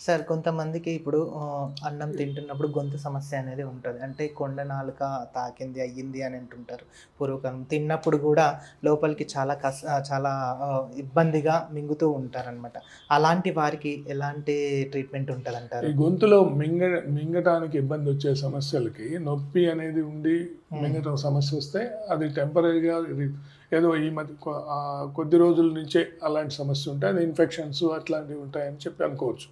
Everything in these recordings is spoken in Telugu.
సార్ కొంతమందికి ఇప్పుడు అన్నం తింటున్నప్పుడు గొంతు సమస్య అనేది ఉంటుంది. అంటే కొండ నాలుక తాకింది అయ్యింది అని అంటుంటారు. పూర్వకాలం తిన్నప్పుడు కూడా లోపలికి చాలా కస్ చాలా ఇబ్బందిగా మింగుతూ ఉంటారనమాట అలాంటి వారికి ఎలాంటి ట్రీట్మెంట్ ఉంటుంది అంటారు గొంతులో మింగ మింగటానికి ఇబ్బంది వచ్చే సమస్యలకి నొప్పి అనేది ఉండి మింగటం సమస్య వస్తే అది టెంపరీగా ఏదో ఈ మధ్య కొద్ది రోజుల నుంచే అలాంటి సమస్య ఉంటే అది ఇన్ఫెక్షన్స్ అట్లాంటివి ఉంటాయని చెప్పి అనుకోవచ్చు.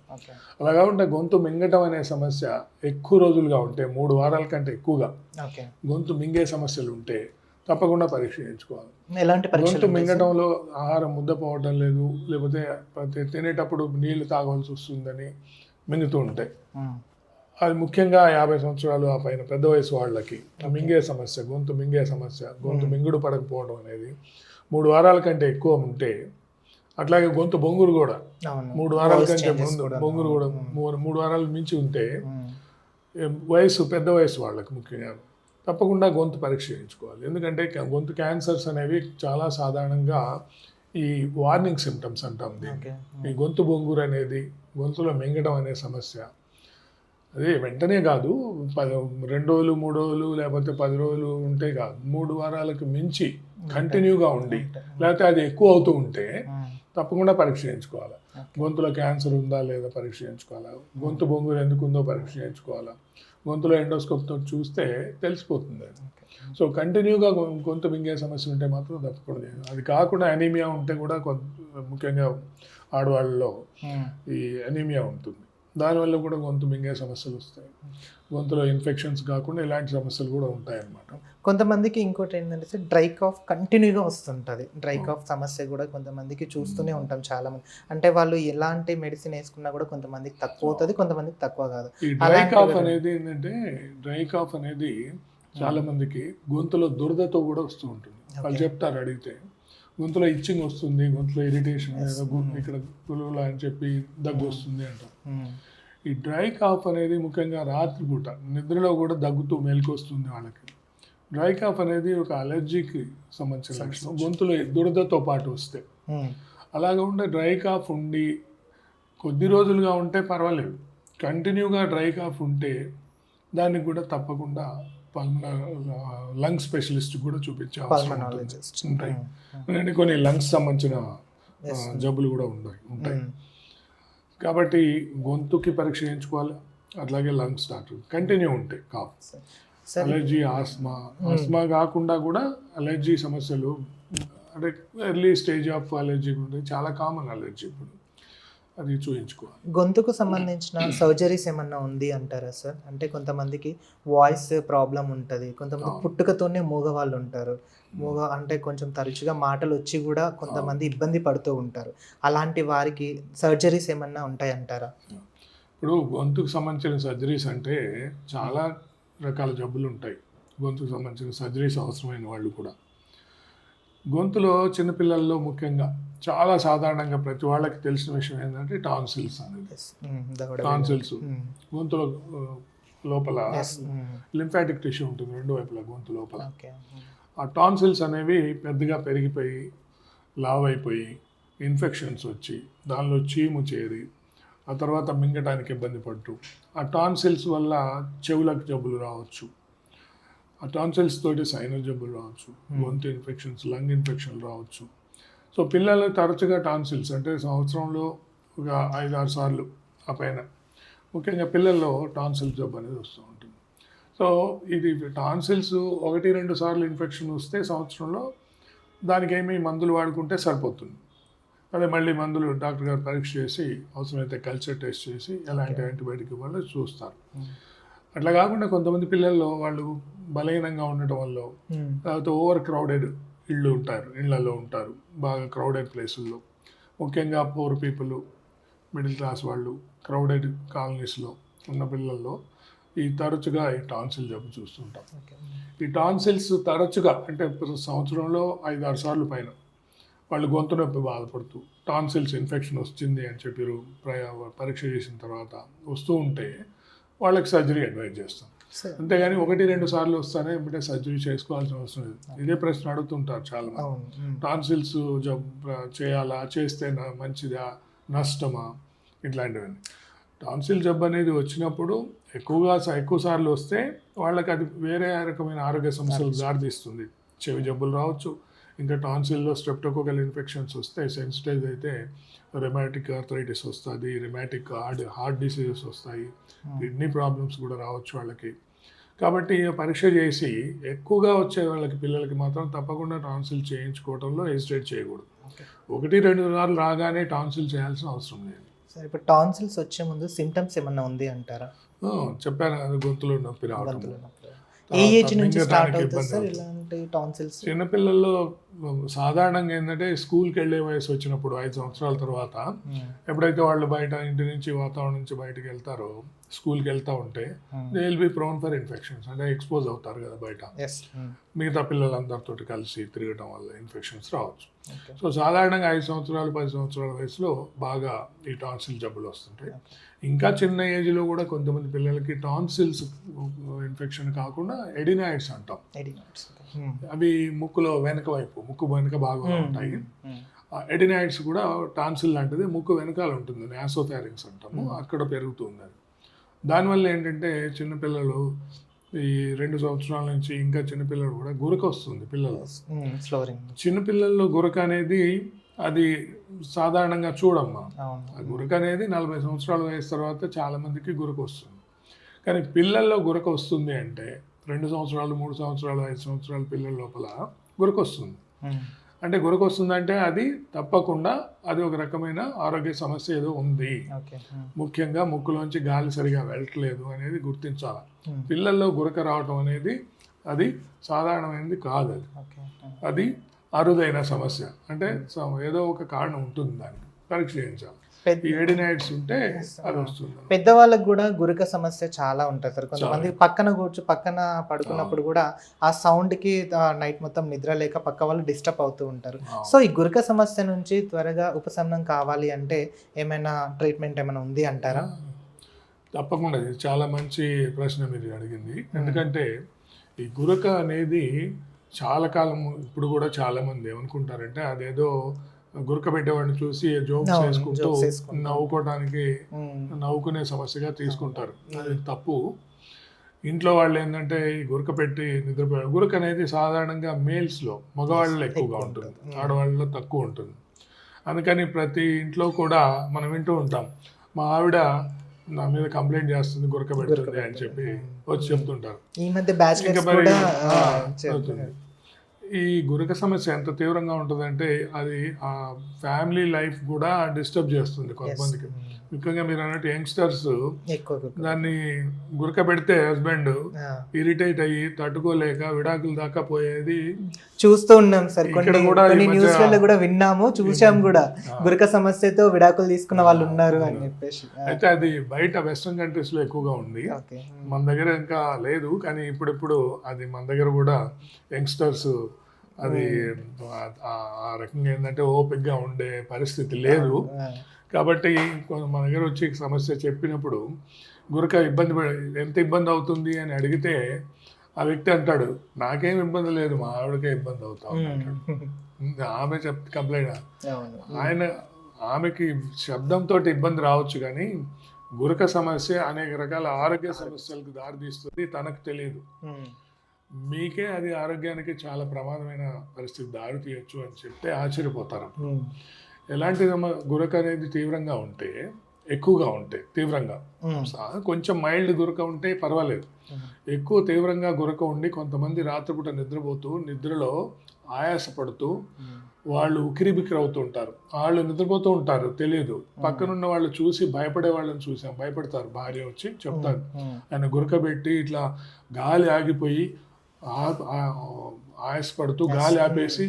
అలా కాకుండా గొంతు మింగటం అనే సమస్య ఎక్కువ రోజులుగా ఉంటే మూడు వారాల కంటే ఎక్కువగా గొంతు మింగే సమస్యలు ఉంటే తప్పకుండా పరీక్ష చేయించుకోవాలి. ఎలాంటి గొంతు ఉంటాయి? మింగటంలో ఆహారం ముద్ద పోవటం లేదు లేకపోతే తినేటప్పుడు నీళ్ళు తాగవలసి వస్తుందని మింగుతూ ఉంటాయి. అది ముఖ్యంగా యాభై సంవత్సరాలు ఆ పైన పెద్ద వయసు వాళ్ళకి. మింగే సమస్య గొంతు మింగే సమస్య గొంతు మింగుడు పడకపోవడం అనేది. మూడు వారాల కంటే ఎక్కువ ఉంటే అట్లాగే గొంతు బొంగురు కూడా. మూడు వారాల కంటే ముందు. బొంగురు కూడా మూడు వారాలు మించి ఉంటే వయసు పెద్ద వయసు వాళ్ళకి ముఖ్యంగా. తప్పకుండా గొంతు పరీక్ష చేయించుకోవాలి. ఎందుకంటే గొంతు క్యాన్సర్స్ అనేవి చాలా సాధారణంగా ఈ వార్నింగ్ సిమ్టమ్స్ అంటాం దీన్ని. ఓకే. ఈ గొంతు బొంగురు అనేది గొంతులో మింగడం అనే సమస్య. అదే వెంటనే కాదు పది రెండు రోజులు మూడు రోజులు లేకపోతే పది రోజులు ఉంటే కాదు మూడు వారాలకు మించి కంటిన్యూగా ఉండి లేకపోతే అది ఎక్కువ అవుతూ ఉంటే తప్పకుండా పరీక్ష చేయించుకోవాలి. గొంతులో క్యాన్సర్ ఉందా లేదా పరీక్ష చేయించుకోవాలా? గొంతు బొంగురు ఎందుకు ఉందో పరీక్ష చేయించుకోవాలా? గొంతులో ఎండోస్కోప్తో చూస్తే తెలిసిపోతుంది అది. సో కంటిన్యూగా గొంతు మింగే సమస్య ఉంటే మాత్రం తప్పకుండా చేయాలి. అది కాకుండా అనీమియా ఉంటే కూడా కొంత ముఖ్యంగా ఆడవాళ్ళలో. ఈ అనీమియా ఉంటుంది. దానివల్ల కూడా గొంతు మింగే సమస్యలు వస్తాయి. గొంతులో ఇన్ఫెక్షన్స్ కాకుండా ఇలాంటి సమస్యలు కూడా ఉంటాయన్నమాట. కొంతమందికి ఇంకోటి ఏంటంటే సార్ డ్రై కాఫ్ కంటిన్యూగా వస్తుంటుంది. డ్రై కాఫ్ సమస్య కూడా కొంతమందికి చూస్తూనే ఉంటాం చాలా మంది అంటే వాళ్ళు ఎలాంటి మెడిసిన్ వేసుకున్నా కూడా కొంతమందికి తక్కువ అవుతుంది కొంతమందికి తక్కువ కాదు. ఈ డ్రై కాఫ్ అనేది ఏంటంటే డ్రై కాఫ్ అనేది చాలా మందికి గొంతులో దురదతో కూడా వస్తూ ఉంటుంది. వాళ్ళు చెప్తారు అడిగితే. గొంతులో ఇచ్చింగ్ వస్తుంది గొంతులో ఇరిటేషన్ గు- ఇక్కడ గులుగులా అని చెప్పి దగ్గు వస్తుంది అంటారు ఉమ్, ఈ డ్రై కాఫ్ అనేది ముఖ్యంగా రాత్రిపూట నిద్రలో కూడా దగ్గుతూ మేలుకు వస్తుంది వాళ్ళకి. డ్రై కాఫ్ అనేది ఒక అలర్జీకి సంబంధించిన లక్షణం. గొంతులో దురదతో పాటు వస్తే. అలాగ ఉండే డ్రై కాఫ్ ఉండి కొద్ది రోజులుగా ఉంటే పర్వాలేదు. కంటిన్యూగా డ్రై కాఫ్ ఉంటే దానికి కూడా తప్పకుండా లంగ్ స్పెషలిస్ట్ కూడా చూపించే అవసరం. ఉంటాయి. ఎందుకంటే కొన్ని లంగ్స్ సంబంధించిన జబ్బులు కూడా ఉన్నాయి ఉంటాయి. ఉమ్, కాబట్టి గొంతుకి పరీక్ష చేయించుకోవాలి అట్లాగే లంగ్స్ డాక్టర్. కంటిన్యూ ఉంటాయి కాఫ్ అలర్జీ ఆస్మా ఆస్మా కాకుండా కూడా అలర్జీ సమస్యలు అంటే ఎర్లీ స్టేజ్ ఆఫ్ అలర్జీ ఉంటాయి చాలా కామన్ అలర్జీ ఇప్పుడు. అది చూయించుకోవాలి. గొంతుకు సంబంధించిన సర్జరీస్ ఏమన్నా ఉంది అంటారా సార్? అంటే కొంతమందికి వాయిస్ ప్రాబ్లం ఉంటుంది కొంతమంది పుట్టుకతోనే మూగ వాళ్ళు ఉంటారు. మూగ అంటే కొంచెం తరచుగా మాటలు వచ్చి కూడా కొంతమంది ఇబ్బంది పడుతూ ఉంటారు. అలాంటి వారికి సర్జరీస్ ఏమన్నా ఉంటాయి అంటారా ఇప్పుడు గొంతుకు సంబంధించిన సర్జరీస్ అంటే చాలా రకాల జబ్బులు ఉంటాయి. గొంతుకు సంబంధించిన సర్జరీస్ అవసరమైన వాళ్ళు కూడా. గొంతులో చిన్నపిల్లల్లో ముఖ్యంగా చాలా సాధారణంగా ప్రతి వాళ్ళకి తెలిసిన విషయం ఏంటంటే టాన్సిల్స్ అనేది. దవడ టాన్సిల్స్. ఉమ్, గొంతులో లోపల ఉమ్, లింఫాటిక్ టిష్యూ ఉంటుంది రెండు వైపులా గొంతు లోపల. ఆ టాన్సిల్స్ అనేవి పెద్దగా పెరిగిపోయి లావ్ అయిపోయి ఇన్ఫెక్షన్స్ వచ్చి దానిలో చీము చేరి ఆ తర్వాత మింగటానికి ఇబ్బంది పడుతూ ఆ టాన్సిల్స్ వల్ల చెవులకు జబ్బులు రావచ్చు. ఆ టాన్సిల్స్ తోటి సైనస్ జబ్బులు రావచ్చు గొంతు ఇన్ఫెక్షన్స్ లంగ్ ఇన్ఫెక్షన్లు రావచ్చు. సో పిల్లలు తరచుగా టాన్సిల్స్ అంటే సంవత్సరంలో ఒక ఐదు ఆరు సార్లు ఆ పైన. ముఖ్యంగా పిల్లల్లో టాన్సిల్ జబ్బు అనేది వస్తూ ఉంటుంది. సో ఇది టాన్సిల్స్ ఒకటి రెండు సార్లు ఇన్ఫెక్షన్ వస్తే సంవత్సరంలో దానికి ఏమి మందులు వాడుకుంటే సరిపోతుంది. అదే మళ్ళీ మందులు డాక్టర్ గారు పరీక్ష చేసి అవసరమైతే కల్చర్ టెస్ట్ చేసి ఎలాంటి యాంటీబయాటిక్ ఇవ్వాలో చూస్తారు. ఉమ్, అట్లా కాకుండా కొంతమంది పిల్లల్లో వాళ్ళు బలహీనంగా ఉండటం వల్ల లేకపోతే ఓవర్ క్రౌడెడ్ ఇళ్ళు ఉంటారు ఇళ్ళలో ఉంటారు బాగా క్రౌడెడ్ ప్లేసుల్లో ముఖ్యంగా పూర్ పీపుల్ మిడిల్ క్లాస్ వాళ్ళు క్రౌడెడ్ కాలనీస్లో ఉన్న పిల్లల్లో ఈ తరచుగా ఈ టాన్సిల్ జబ్బు చూస్తుంటాం. ఈ టాన్సిల్స్ తరచుగా అంటే సంవత్సరంలో ఐదు ఆరు సార్లు పైన వాళ్ళు గొంతు నొప్పి బాధపడుతూ టాన్సిల్స్ ఇన్ఫెక్షన్ వచ్చింది అని చెప్పి పరీక్ష చేసిన తర్వాత వస్తూ ఉంటే వాళ్ళకి సర్జరీ అడ్వైజ్ చేస్తాం. అంతేగాని ఒకటి రెండు సార్లు వస్తానే అంటే సర్జరీ చేసుకోవాల్సిన అవసరం లేదు. ఇదే ప్రశ్న అడుగుతుంటారు చాలా టాన్సిల్స్ జబ్ చేయాలా చేస్తే మంచిదా నష్టమా ఇట్లాంటివన్నీ. టాన్సిల్ జబ్బు అనేది వచ్చినప్పుడు ఎక్కువగా ఎక్కువ సార్లు వస్తే వాళ్ళకి అది వేరే రకమైన ఆరోగ్య సమస్యలు దారితీస్తుంది. చెవి జబ్బులు రావచ్చు ఇంకా టాన్సిల్లో స్ట్రెప్టోకోకల్ ఇన్ఫెక్షన్స్ వస్తాయి సెన్సిటైజ్ అయితే రెమాటిక్ ఆర్థరైటిస్ వస్తుంది రెమాటిక్ హార్ట్ హార్ట్ డిసీజెస్ వస్తాయి. కిడ్నీ ప్రాబ్లమ్స్ కూడా రావచ్చు వాళ్ళకి. కాబట్టి పరీక్ష చేసి ఎక్కువగా వచ్చే వాళ్ళకి పిల్లలకి మాత్రం తప్పకుండా టాన్సిల్ చేయించుకోవడంలో హెసిటేట్ చేయకూడదు. ఒకటి రెండు సార్లు రాగానే టాన్సిల్ చేయాల్సిన అవసరం లేదు. సార్ ఇప్పుడు టాన్సిల్స్ వచ్చే ముందు సిమ్టమ్స్ ఏమన్నా ఉంది అంటారా? చెప్పాను గొంతులో నొప్పి రావడం గొంతులో నొప్పి. ఏ తర్వాత ఏజ్ నుంచి మింగడానికి స్టార్ట్ అవుతుంది ఇబ్బంది సార్ ఇలాంటి టాన్సిల్స్ చిన్నపిల్లల్లో సాధారణంగా ఏంటంటే స్కూల్కి వెళ్ళే వయసు వచ్చినప్పుడు ఐదు సంవత్సరాల తర్వాత ఎప్పుడైతే వాళ్ళు బయట ఇంటి నుంచి వాతావరణం నుంచి బయటకు వెళ్తారో స్కూల్కి వెళ్తూ ఉంటే they will be prone for infections అంటే ఎక్స్పోజ్ అవుతారు కదా బయట. ఎస్ మిగతా పిల్లలందరితో కలిసి తిరగటం వల్ల ఇన్ఫెక్షన్స్ రావచ్చు. సో సాధారణంగా ఐదు సంవత్సరాలు పది సంవత్సరాల వయసులో బాగా ఈ టాన్సిల్ జబ్బులు వస్తుంటాయి. ఇంకా చిన్న ఏజ్లో కూడా కొంతమంది పిల్లలకి టాన్సిల్స్ ఇన్ఫెక్షన్ కాకుండా ఎడినాయిడ్స్ అంటాం. అవి ముక్కులో వెనక వైపు ముక్కు వెనక భాగంలో ఉంటాయి. ఆ ఎడినాయిడ్స్ కూడా టాన్సిల్ లాంటిది ముక్కు వెనకాల ఉంటుంది. నాసోఫారింగ్స్ అంటాము. అక్కడ పెరుగుతుంది అది. దానివల్ల ఏంటంటే చిన్నపిల్లలు ఈ రెండు సంవత్సరాల నుంచి ఇంకా చిన్నపిల్లలు కూడా గురక వస్తుంది పిల్లలు. చిన్నపిల్లల్లో గురక అనేది అది సాధారణంగా చూడమ్మా. గురక అనేది నలభై సంవత్సరాల వయసు తర్వాత చాలా మందికి గురక వస్తుంది. కానీ పిల్లల్లో గురక వస్తుంది అంటే రెండు సంవత్సరాలు మూడు సంవత్సరాలు ఐదు సంవత్సరాల పిల్లల లోపల గురక వస్తుంది. అంటే గురక వస్తుందంటే అది తప్పకుండా అది ఒక రకమైన ఆరోగ్య సమస్య ఏదో ఉంది. ముఖ్యంగా ముక్కులోంచి గాలి సరిగా వెళ్ళట్లేదు అనేది గుర్తించాలి. పిల్లల్లో గురక రావటం అనేది అది సాధారణమైనది కాదు అది. అది అరుదైన సమస్య. అంటే స- ఏదో ఒక కారణం ఉంటుంది దానికి. పరీక్ష చేయించాలి. పెద్ద ఈ ఎడినైడ్స్ ఉంటే అది వస్తుంది. పెద్దవాళ్ళకి కూడా గురక సమస్య చాలా ఉంటుంది సార్. కొంతమంది పక్కన కూర్చో పక్కన పడుకున్నప్పుడు కూడా ఆ సౌండ్కి నైట్ మొత్తం నిద్ర లేక పక్క వాళ్ళు డిస్టర్బ్ అవుతూ ఉంటారు. సో ఈ గురక సమస్య నుంచి త్వరగా ఉపశమనం కావాలి అంటే ఏమైనా ట్రీట్మెంట్ ఏమైనా ఉంది అంటారా? తప్పకుండా. చాలా మంచి ప్రశ్న మీరు అడిగింది. ఎందుకంటే ఈ గురక అనేది చాలా కాలం ఇప్పుడు కూడా చాలా మంది ఏమనుకుంటారంటే అదేదో గురక పెట్టేవాడిని చూసి జోక్స్ వేసుకుంటూ. నవ్వుకోవడానికి. నవ్వుకునే సమస్యగా తీసుకుంటారు. అది తప్పు. ఇంట్లో వాళ్ళు ఏంటంటే ఈ గురక పెట్టి నిద్రపోయారు గురక అనేది సాధారణంగా మేల్స్లో మగవాళ్ళలో ఎక్కువగా ఎక్కువ ఉంటుంది. ఆడవాళ్ళలో తక్కువ ఉంటుంది. అందుకని ప్రతి ఇంట్లో కూడా మనం వింటూ ఉంటాం మా ఆవిడ నా మీద కంప్లైంట్ చేస్తుంది గురక పెడుతుంది అని చెప్పి వచ్చి చెప్తుంటారు. ఈ మధ్య బ్యాచిలర్స్ ఈ గురక సమస్య ఎంత తీవ్రంగా ఉంటుందంటే అది ఆ ఫ్యామిలీ లైఫ్ కూడా డిస్టర్బ్ చేస్తుంది కొంతమందికి ముఖ్యంగా మీరు అన్నట్టు యంగ్స్టర్స్. దాన్ని గురక పెడితే హస్బెండ్. ఇరిటేట్ అయ్యి తట్టుకోలేక విడాకుల దాకా పోయేది చూస్తూ ఉన్నాం సార్. కొన్ని కొన్ని న్యూస్లలో కూడా విన్నాము చూసాం కూడా. గురక సమస్యతో విడాకులు తీసుకున్న వాళ్ళు ఉన్నారు అని చెప్పేసి. అయితే అది బయట వెస్ట్రన్ కంట్రీస్లో ఎక్కువగా ఉంది. మన దగ్గర ఇంకా లేదు కానీ ఇప్పుడిప్పుడు అది మన దగ్గర కూడా యంగ్స్టర్స్ అది ఆ- ఆ- రకంగా ఏంటంటే ఓపిక్గా ఉండే పరిస్థితి లేదు. కాబట్టి మన దగ్గర వచ్చి సమస్య చెప్పినప్పుడు గురక ఇబ్బంది ఎంత ఇబ్బంది అవుతుంది అని అడిగితే ఆ వ్యక్తి అంటాడు నాకేం ఇబ్బంది లేదు మా ఆవిడకే ఇబ్బంది అవుతా ఉంది" అంటాడు. ఉమ్. ఆమె చెప్ కంప్లైంట్ ఆయన ఆమెకి శబ్దంతో ఇబ్బంది రావచ్చు కానీ గురక సమస్య అనేక రకాల ఆరోగ్య సమస్యలకు దారితీస్తుంది తనకు తెలియదు. మీకే అది ఆరోగ్యానికి చాలా ప్రమాదమైన పరిస్థితి దారి తీయచ్చు అని చెప్తే ఆశ్చర్యపోతారు. ఎలాంటి గురక అనేది తీవ్రంగా ఉంటే ఎక్కువగా ఉంటే తీవ్రంగా. కొంచెం మైల్డ్ గురక ఉంటే పర్వాలేదు. ఎక్కువ తీవ్రంగా గురక ఉండి కొంతమంది రాత్రిపూట నిద్రపోతూ నిద్రలో ఆయాసపడుతూ. వాళ్ళు ఉకిరి బిక్కిరి అవుతుంటారు వాళ్ళు నిద్రపోతూ ఉంటారు తెలియదు పక్కనున్న వాళ్ళు చూసి భయపడే వాళ్ళని చూసాం. భయపడతారు. భార్య వచ్చి చెప్తారు. ఆయన గురక పెట్టి ఇట్లా గాలి ఆగిపోయి ఆయాసపడుతూ గాలి ఆపేసి.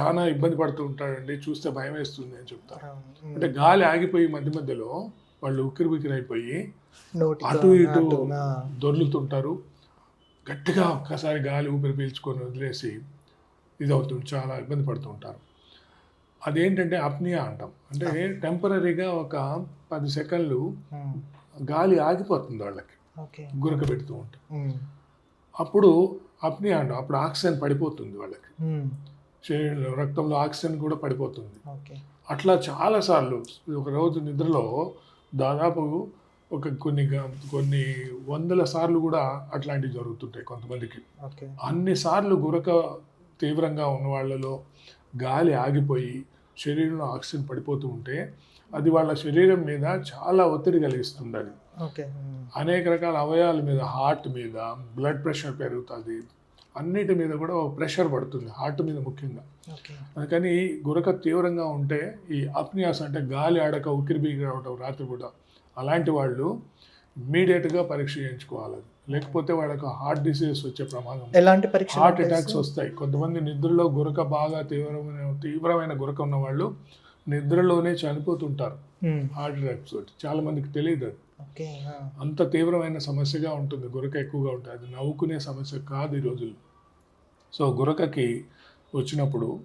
చాలా ఇబ్బంది పడుతూ ఉంటాడండి. చూస్తే భయం వేస్తుంది అని చెప్తారు. అంటే గాలి ఆగిపోయి మధ్య మధ్యలో వాళ్ళు ఉక్కిరి బిక్కిరి అయిపోయి అటు ఇటు. దొర్లుతుంటారు. గట్టిగా ఒక్కసారి గాలి ఊపిరి పీల్చుకొని వదిలేసి ఇది అవుతుంది చాలా ఇబ్బంది పడుతూ ఉంటారు. అదేంటంటే అప్నియా అంటాం. అంటే టెంపరీగా ఒక పది సెకండ్లు. గాలి ఆగిపోతుంది వాళ్ళకి. గురక పెడుతూ ఉమ్. అప్పుడు అప్నియా అంటాం అప్పుడు ఆక్సిజన్ పడిపోతుంది వాళ్ళకి. ఉమ్. శరీరంలో రక్తంలో ఆక్సిజన్ కూడా పడిపోతుంది. అట్లా చాలాసార్లు ఒక రోజు నిద్రలో దాదాపు ఒక కొన్ని కొన్ని వందల సార్లు కూడా అట్లాంటివి జరుగుతుంటాయి కొంతమందికి. ఓకే. అన్ని సార్లు గురక తీవ్రంగా ఉన్న వాళ్ళలో గాలి ఆగిపోయి శరీరంలో ఆక్సిజన్ పడిపోతూ ఉంటే అది వాళ్ళ శరీరం మీద చాలా ఒత్తిడి కలిగిస్తుంది అది. అనేక రకాల అవయవాల మీద హార్ట్ మీద బ్లడ్ ప్రెషర్ పెరుగుతుంది. అన్నిటి మీద కూడా ప్రెషర్ పడుతుంది హార్ట్ మీద ముఖ్యంగా. అందుకని గురక తీవ్రంగా ఉంటే ఈ అప్నియాస్ అంటే గాలి ఆడక ఉక్కిరి బిగిరి రావటం రాత్రి కూడా అలాంటి వాళ్ళు ఇమ్మీడియట్గా పరీక్ష చేయించుకోవాలి. లేకపోతే వాళ్ళకు హార్ట్ డిసీజెస్ వచ్చే ప్రమాదం. ఎలాంటి పరీక్ష హార్ట్ అటాక్స్ వస్తాయి. కొంతమంది నిద్రలో గురక బాగా తీవ్రమైన తీవ్రమైన గురక ఉన్న వాళ్ళు నిద్రలోనే చనిపోతుంటారు. హార్ట్ అటాక్స్ చాలా మందికి తెలియదు అది. అంత తీవ్రమైన సమస్యగా ఉంటుంది గురక ఎక్కువగా ఉంటుంది అది నవ్వుకునే సమస్య కాదు ఈ రోజుల్లో. సో గురకకి వచ్చినప్పుడు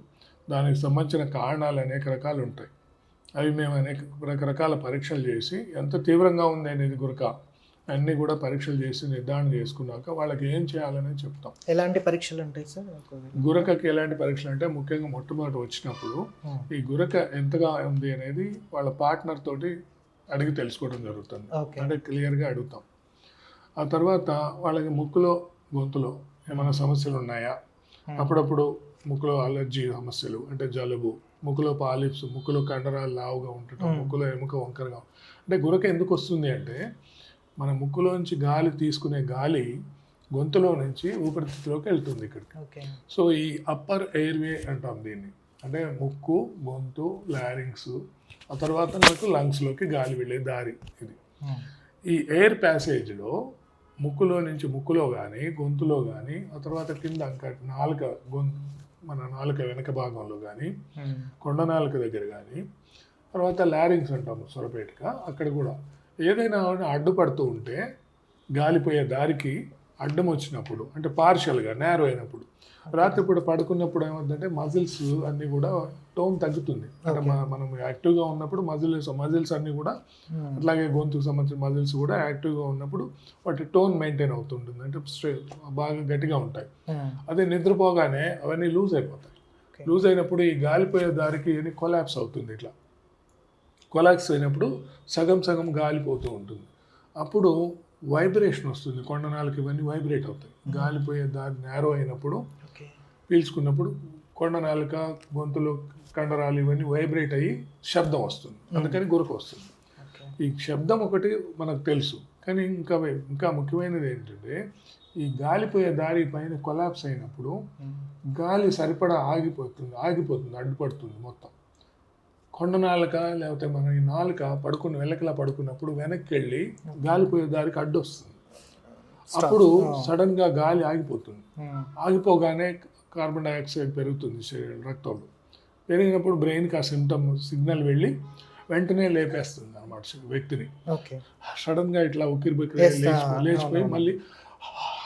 దానికి సంబంధించిన కారణాలు అనేక రకాలు ఉంటాయి. అవి మేము అనేక రకరకాల పరీక్షలు చేసి ఎంత తీవ్రంగా ఉంది అనేది గురక అన్నీ కూడా పరీక్షలు చేసి నిర్ధారణ చేసుకున్నాక వాళ్ళకి ఏం చేయాలని చెప్తాం. ఎలాంటి పరీక్షలు ఉంటాయి సార్? గురకకి ఎలాంటి పరీక్షలు అంటే ముఖ్యంగా మొట్టమొదటి వచ్చినప్పుడు. ఈ గురక ఎంతగా ఉంది అనేది వాళ్ళ పార్ట్నర్ తోటి అడిగి తెలుసుకోవడం జరుగుతుంది. అంటే క్లియర్గా అడుగుతాం. ఆ తర్వాత వాళ్ళకి ముక్కులో గొంతులో ఏమైనా సమస్యలు ఉన్నాయా. అప్పుడప్పుడు ముక్కులో అలర్జీ సమస్యలు అంటే జలుబు ముక్కులో పాలిప్స్ ముక్కులో కండరాలు లావుగా ఉండటం. ముక్కులో ఎముక వంకరగా అంటే గురక ఎందుకు వస్తుంది అంటే మన ముక్కులోంచి గాలి తీసుకునే గాలి గొంతులో నుంచి ఊపిరితిత్తులోకి వెళ్తుంది ఇక్కడికి. సో ఈ అప్పర్ ఎయిర్వే అంటాం దీన్ని. అంటే ముక్కు గొంతు లారింగ్స్ ఆ తర్వాత నాకు లంగ్స్లోకి గాలి వెళ్ళే దారి ఇది. ఈ ఎయిర్ ప్యాసేజ్లో ముక్కులో నుంచి ముక్కులో కానీ గొంతులో కానీ ఆ తర్వాత కింద నాలుక గొంతు మన నాలుక వెనక భాగంలో కానీ కొండ నాలుక దగ్గర కానీ తర్వాత లారింగ్స్ అంటాము సొరపేటగా అక్కడ కూడా ఏదైనా అడ్డుపడుతూ ఉంటే గాలిపోయే దారికి అడ్డం వచ్చినప్పుడు అంటే పార్షియల్గా నేరో అయినప్పుడు. రాత్రిపూట పడుకున్నప్పుడు ఏమవుతుందంటే మజిల్స్ అన్నీ కూడా టోన్ తగ్గుతుంది. అంటే మన- యాక్టివ్గా ఉన్నప్పుడు మజిల్స్ మజిల్స్ అన్నీ కూడా ఉమ్. అట్లాగే గొంతుకు సంబంధించిన మజిల్స్ కూడా యాక్టివ్గా ఉన్నప్పుడు వాటి టోన్ మెయింటైన్ అవుతుంటుంది అంటే స్ట్రే- బాగా గట్టిగా ఉంటాయి. ఉమ్. అదే నిద్రపోగానే అవన్నీ లూజ్ అయిపోతాయి. లూజ్ అయినప్పుడు ఈ గాలిపోయే దారికి కొలాప్స్ అవుతుంది ఇట్లా. కొలాప్స్ అయినప్పుడు సగం సగం గాలిపోతూ ఉంటుంది. అప్పుడు వైబ్రేషన్ వస్తుంది. కొండనాలకి ఇవన్నీ వైబ్రేట్ అవుతాయి. గాలిపోయే దారి నేరో అయినప్పుడు పీల్చుకున్నప్పుడు కొండ నాలుక గొంతులు కండరాలు ఇవన్నీ వైబ్రేట్ అయ్యి శబ్దం వస్తుంది. అందుకని గురక వస్తుంది. ఈ శబ్దం ఒకటి మనకు తెలుసు. కానీ ఇంకా ఇంకా ముఖ్యమైనది ఏంటంటే ఈ గాలిపోయే దారి పైన కొలాప్స్ అయినప్పుడు. గాలి సరిపడా ఆగిపోతుంది ఆగిపోతుంది అడ్డుపడుతుంది మొత్తం. కొండ నాలుక లేకపోతే మన ఈ నాలుక పడుకుని వెనకలా పడుకున్నప్పుడు వెనక్కి వెళ్ళి గాలిపోయే దారికి అడ్డు వస్తుంది అప్పుడు సడన్గా గాలి ఆగిపోతుంది. ఆగిపోగానే కార్బన్ డైఆక్సైడ్ పెరుగుతుంది శరీరం రక్తంలో. పెరిగినప్పుడు బ్రెయిన్కి ఆ సిమ్టమ్ సిగ్నల్ వెళ్ళి వెంటనే లేపేస్తుంది అనమాట వ్యక్తిని. ఓకే. సడన్గా ఇట్లా ఉక్కిరి బిక్కిరి లేచిపోయి. మళ్ళీ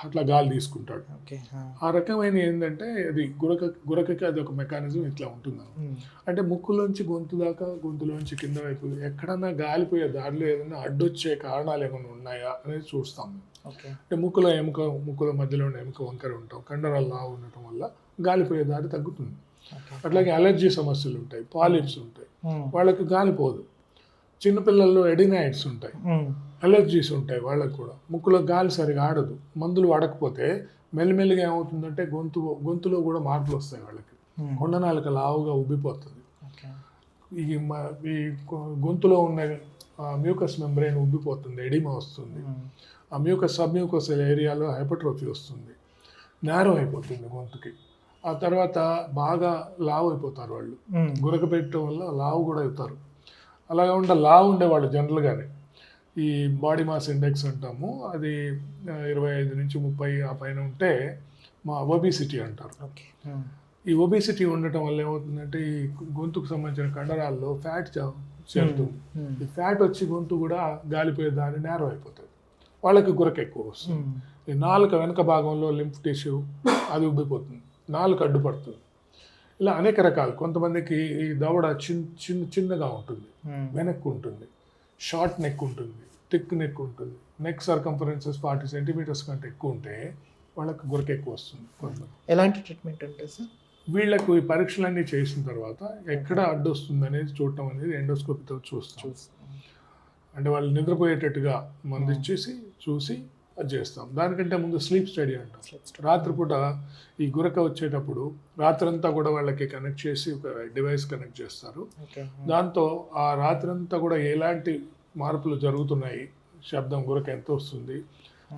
అట్లా గాలి తీసుకుంటాడు. ఓకే ఆ. రకమైన ఏంటంటే అది గురక గురకకి అది ఒక మెకానిజం ఇట్లా ఉంటుంది. అంటే ముక్కులోంచి గొంతు దాకా గొంతులోంచి కింద వైపు ఎక్కడన్నా గాలిపోయే దారిలో ఏదైనా అడ్డొచ్చే కారణాలు ఏమైనా ఉన్నాయా అనేది చూస్తాం అంటే ముక్కులో ఎముక ముక్కులో మధ్యలో ఉన్న ఎముక వంకర ఉంటాం. కండరాలు లావు ఉండటం వల్ల గాలిపోయే దారి తగ్గుతుంది. అట్లాగే అలర్జీ సమస్యలు ఉంటాయి పాలిప్స్ ఉంటాయి. వాళ్ళకి గాలిపోదు చిన్నపిల్లల్లో ఎడినాయిడ్స్ ఉంటాయి. అలర్జీస్ ఉంటాయి వాళ్ళకి కూడా. ముక్కులో గాలి సరిగా ఆడదు. మందులు వాడకపోతే మెల్లిమెల్లిగా ఏమవుతుందంటే గొంతు గొంతులో కూడా మార్పులు వస్తాయి వాళ్ళకి. కొండనాలుక లావుగా ఉబ్బిపోతుంది. ఈ ఈ గొంతులో ఉన్న మ్యూకస్ మెంబ్రెయిన్ ఉబ్బిపోతుంది ఎడిమా వస్తుంది. ఆ మ్యూకస్ సబ్ మ్యూకస్ ఏరియాలో హైపర్ట్రోఫీ వస్తుంది. నేరం అయిపోతుంది గొంతుకి. ఆ తర్వాత బాగా లావు అయిపోతారు వాళ్ళు. గురక పెట్టడం వల్ల లావు కూడా అవుతారు. అలాగే ఉండే లావు ఉండేవాళ్ళు జనరల్గానే. ఈ బాడీ మాస్ ఇండెక్స్ అంటాము. అది ఇరవై ఐదు నుంచి ముప్పై ఆ పైన ఉంటే మా ఒబిసిటీ అంటారు. ఈ ఒబిసిటీ ఉండటం వల్ల ఏమవుతుందంటే ఈ గొంతుకు సంబంధించిన కండరాల్లో ఫ్యాట్ చేరుతుంది. ఈ ఫ్యాట్ వచ్చి గొంతు కూడా గాలిపోయే దాని నేరం అయిపోతుంది. వాళ్ళకి గురక ఎక్కువ వస్తుంది. ఈ నాలుక వెనక భాగంలో లింఫ్ టిష్యూ అది ఉబ్బిపోతుంది. నాలుక అడ్డుపడుతుంది. ఇలా అనేక రకాలు. కొంతమందికి ఈ దవడ చిన్న చిన్న చిన్నగా ఉంటుంది. ఉమ్. వెనక్కు ఉంటుంది. షార్ట్ నెక్ ఉంటుంది. థిక్ నెక్ ఉంటుంది. నెక్ సర్కంఫరెన్సెస్ ఫార్టీ సెంటీమీటర్స్ కంటే ఎక్కువ ఉంటే వాళ్ళకి గురక ఎక్కువ వస్తుంది ఎలాంటి ట్రీట్మెంట్ ఉంటుంది సార్? వీళ్ళకు ఈ పరీక్షలన్నీ చేసిన తర్వాత ఎక్కడ అడ్డు వస్తుంది అనేది చూడటం అనేది ఎండోస్కోపీతో చూస్తాం. చూస్తాం. అంటే వాళ్ళు నిద్రపోయేటట్టుగా మందు ఇచ్చేసి చూసి అది చేస్తాం. దానికంటే ముందు స్లీప్ స్టడీ అంటాం. రాత్రిపూట ఈ గురక వచ్చేటప్పుడు రాత్రంతా కూడా వాళ్ళకి కనెక్ట్ చేసి ఒక డివైస్ కనెక్ట్ చేస్తారు. దాంతో ఆ రాత్రంతా కూడా ఎలాంటి మార్పులు జరుగుతున్నాయి? శబ్దం గురక ఎంత వస్తుంది?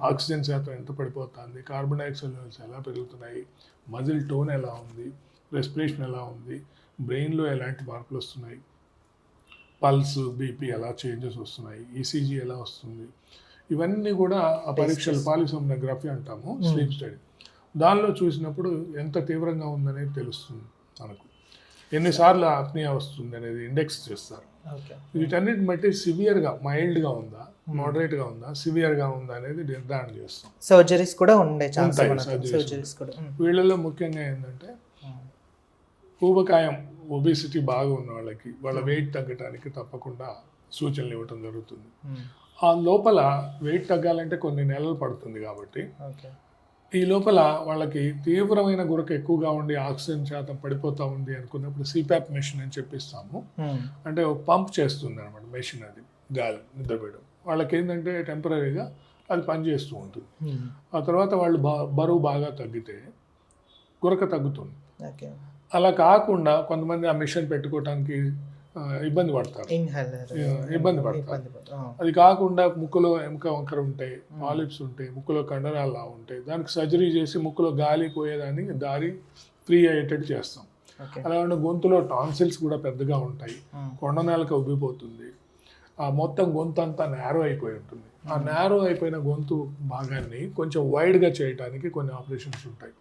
ఆక్సిజన్ శాతం ఎంత పడిపోతుంది? కార్బన్ డైఆక్సైడ్ లెవెల్స్ ఎలా పెరుగుతున్నాయి? మజిల్ టోన్ ఎలా ఉంది? రెస్పిరేషన్ ఎలా ఉంది? బ్రెయిన్లో ఎలాంటి మార్పులు వస్తున్నాయి? పల్స్ బీపీ ఎలా చేంజెస్ వస్తున్నాయి? ఈసీజీ ఎలా వస్తుంది? ఇవన్నీ కూడా ఆ పరీక్షలు పాలిసోమ్నోగ్రఫీ అంటాము స్లీప్ స్టడీ. దానిలో చూసినప్పుడు ఎంత తీవ్రంగా ఉందనేది తెలుస్తుంది మనకు. ఎన్నిసార్లు ఆప్నియా వస్తుంది అనేది ఇండెక్స్ చేస్తారు. వీటన్నిటిని బట్టి సివియర్గా మైల్డ్గా ఉందా మోడరేట్గా ఉందా సివియర్గా ఉందా అనేది నిర్ధారణ చేస్తాం. సర్జరీస్ కూడా ఉండే సర్జరీస్ ఉమ్. వీళ్ళలో ముఖ్యంగా ఏంటంటే. ఊబకాయం ఒబిసిటీ బాగా ఉన్న వాళ్ళకి వాళ్ళ వెయిట్ తగ్గడానికి తప్పకుండా సూచనలు ఇవ్వటం జరుగుతుంది. ఆ లోపల వెయిట్ తగ్గాలంటే కొన్ని నెలలు పడుతుంది కాబట్టి ఓకే. ఈ లోపల వాళ్ళకి తీవ్రమైన గురక ఎక్కువగా ఉండి ఆక్సిజన్ శాతం పడిపోతూ ఉంది అనుకున్నప్పుడు సిపాప్ మెషిన్ అని చెప్పిస్తాము. ఉమ్. అంటే ఒక పంప్ చేస్తుంది అనమాట మెషిన్ అది గాలి నిద్రపోయడం. వాళ్ళకి ఏంటంటే టెంపరీగా అది పనిచేస్తూ ఉంటుంది. ఉమ్. ఆ తర్వాత వాళ్ళు బా బరువు బాగా తగ్గితే గురక తగ్గుతుంది. ఓకే. అలా కాకుండా కొంతమంది ఆ మిషన్ పెట్టుకోవడానికి ఆ, ఇబ్బంది పడతారు. ఇబ్బంది పడతారు. అది కాకుండా ముక్కులో ఎముక వంకర ఉంటాయి పాలిప్స్ ఉంటాయి ముక్కులో కండరాలు ఉంటాయి దానికి సర్జరీ చేసి ముక్కులో గాలి పోయేదానికి దారి ఫ్రీ అయ్యేటట్టు చేస్తాం. ఓకే. అలా ఉన్న గొంతులో టాన్సిల్స్ కూడా పెద్దగా ఉంటాయి. కొండనాలక ఉబ్బిపోతుంది ఆ మొత్తం గొంతు అంతా నేరో అయిపోయి ఉంటుంది. ఆ నేరో అయిపోయిన గొంతు భాగాన్ని కొంచెం వైడ్గా చేయడానికి కొన్ని ఆపరేషన్స్ ఉంటాయి.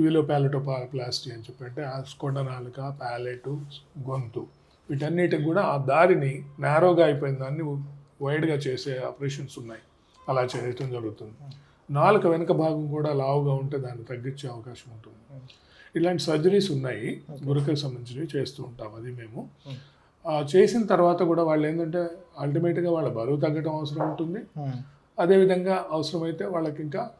వీలో ప్యాలెటో ప్లాస్టీ అని చెప్పి అంటే ఆ కొండనాలుక ప్యాలెట్ గొంతు. వీటన్నిటికి కూడా ఆ దారిని నేరోగా అయిపోయిన దాన్ని వైడ్గా చేసే ఆపరేషన్స్ ఉన్నాయి. అలా చేయటం జరుగుతుంది. నాలుక వెనుక భాగం కూడా లావుగా ఉంటే దాన్ని తగ్గించే అవకాశం ఉంటుంది. ఇలాంటి సర్జరీస్ ఉన్నాయి. గురకకు సంబంధించినవి చేస్తూ ఉంటాం. అది మేము. ఆ, చేసిన తర్వాత కూడా వాళ్ళు ఏంటంటే అల్టిమేట్గా వాళ్ళ బరువు తగ్గడం అవసరం ఉంటుంది. అదేవిధంగా అవసరమైతే వాళ్ళకి ఇంకా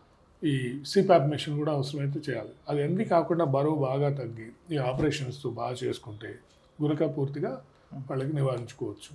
ఈ సిపాప్ మెషిన్ కూడా అవసరమైతే చేయాలి. అది ఎన్ని కాకుండా బరువు బాగా తగ్గి ఈ ఆపరేషన్స్ బాగా చేసుకుంటే గురక పూర్తిగా వాళ్ళకి నివారించుకోవచ్చు.